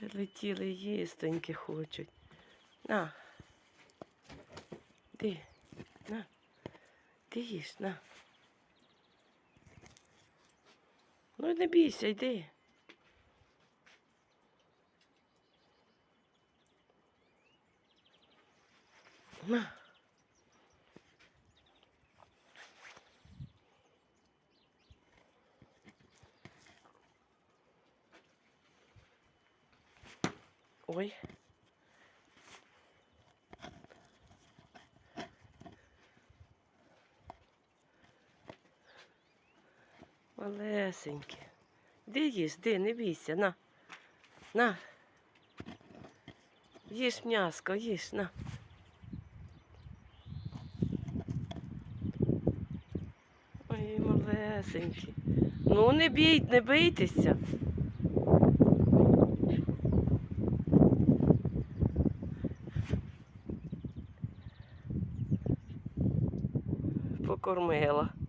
Прилетіли їстеньки хочуть. На. Ти, на. Ти їж, на. Ну не бійся, йди. На. Ой. Малесенькі. Де їж, де, не бійся, на. На. Їж м'яско, їж, на. Ой, малесенькі. Ну, не бій, не vou comer ela.